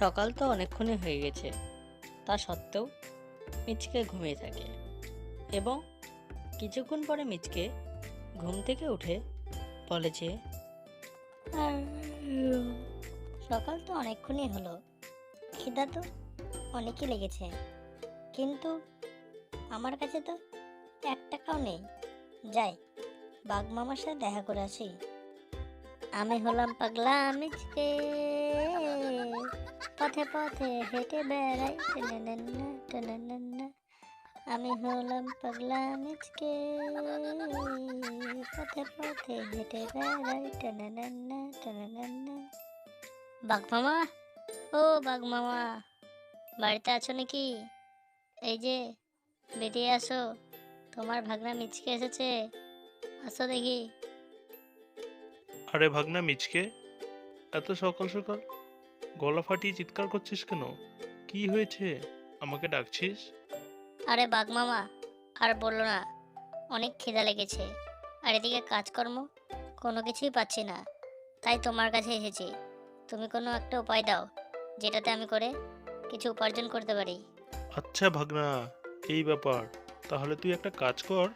সকাল তো অনেকক্ষণই হয়ে গেছে। তা সত্ত্বেও মিচকে ঘুমিয়ে থাকে এবং কিছুক্ষণ পরে মিচকে ঘুম থেকে উঠে বলে যে সকাল তো অনেকক্ষণই হলো। খিদা তো অনেকই লেগেছে। কিন্তু আমার কাছে তো এক টাকাও নেই। যাই, বাঘ মামার সাথে দেখা করে আসি। আমি হলাম পাগলা মিচকে। পথে পথে হেঁটে বেড়াই। আমি হলাম পাগলা মিচকে পথে পথে হেঁটে বেড়াই। বাঘ মামা? ও বাঘ মামা, বাড়িতে আছো নাকি? এই যে, বেরিয়ে আসো। তোমার ভাগনা মিচকে এসেছে। আসো দেখি। আরে ভাগনা মিচকে? এত সকাল সকাল? গলা ফাটিয়ে চিৎকার করছিস কেন? কি হয়েছে? আমাকে ডাকছিস? আরে বাঘ মামা আর বলল না অনেক খিদা লেগেছে। আর এদিকে কাজকর্ম কোনো কিছুই পাচ্ছি না। তাই তোমার কাছে এসেছি। তুমি কোনো একটা উপায় দাও যেটাতে আমি করে কিছু উপার্জন করতে পারি। আচ্ছা ভাগনা এই ব্যাপার। তাহলে তুই একটা কাজ কর।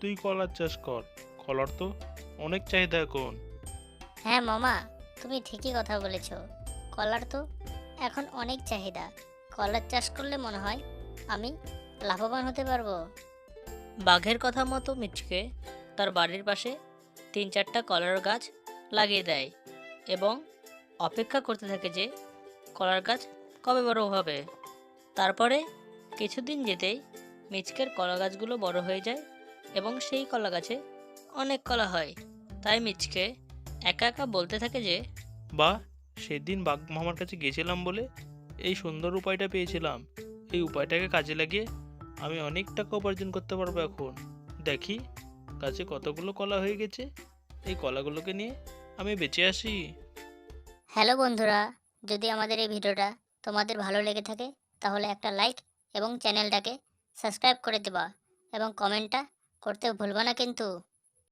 তুই কলার চাষ কর। কলার তো অনেক চাহিদা এখন। হ্যাঁ মামা তুমি ঠিকই কথা বলেছ। কলার তো এখন অনেক চাহিদা। কলার চাষ করলে মনে হয় আমি লাভবান হতে পারব। বাঘের কথা মতো মিচকে তার বাড়ির পাশে তিন চারটা কলার গাছ লাগিয়ে দেয় এবং অপেক্ষা করতে থাকে যে কলার গাছ কবে বড় হবে। তারপরে কিছুদিন যেতেই মিচকের কলা গাছগুলো বড় হয়ে যায় এবং সেই কলা গাছে অনেক কলা হয়। তাই মিচকে একা একা বলতে থাকে যে বা সেদিন বাঘ মামার কাছে গেছিলাম বলে এই সুন্দর উপায়টা পেয়েছিলাম। এই উপায়টাকে কাজে লাগিয়ে আমি অনেক টাকা উপার্জন করতে পারব এখন। দেখি গাছে কতগুলো কলা হয়ে গেছে? এই কলাগুলোকে নিয়ে আমি বেঁচে আসি। হ্যালো বন্ধুরা, যদি আমাদের এই ভিডিওটা তোমাদের ভালো লেগে থাকে, তাহলে একটা লাইক এবং চ্যানেলটাকে সাবস্ক্রাইব করে দেবা এবং কমেন্টটা করতে ভুলবা না কিন্তু।